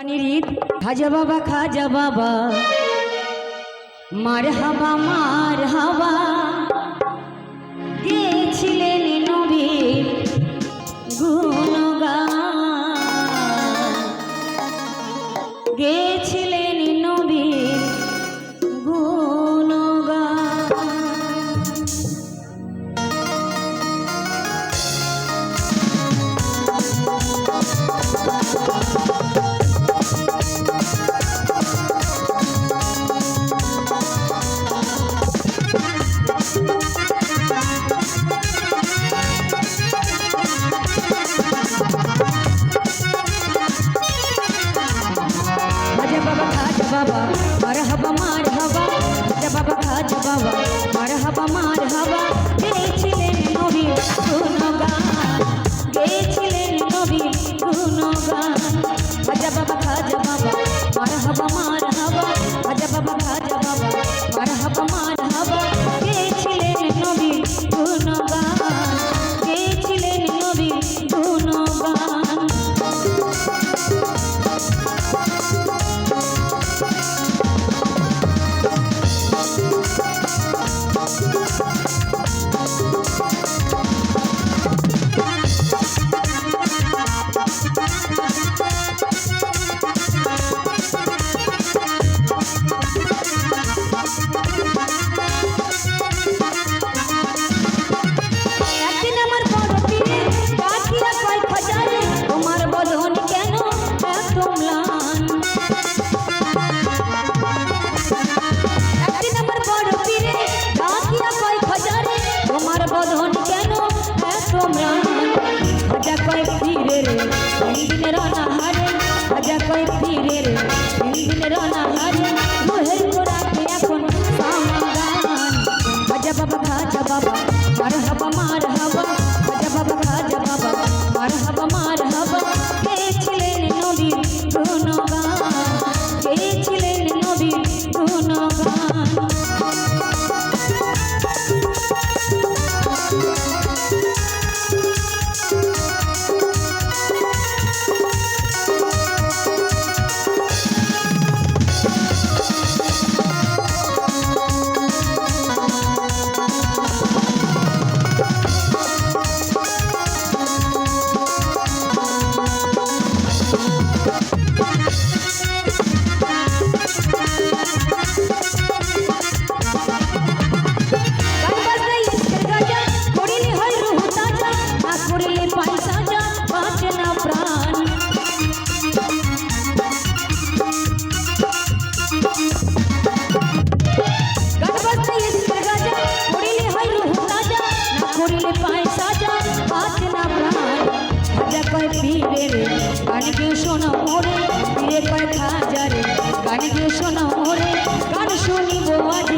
কোরবানির ঈদ খাজা বাবা খাজা বাবা মার হাবা মার হাবা। मरहबा मरहबा जब बाबा खा जब बाबा मरहबा मरहबा তিন দিনের অনাহারে রাজা কয় পীরের তিন দিনের অনাহারে। কয় পীরে রে। গান গিয়ে শোনো মোরে পীরে কয় খাজা রে। গান গিয়ে শোনো মোরে গান শুনিব আজ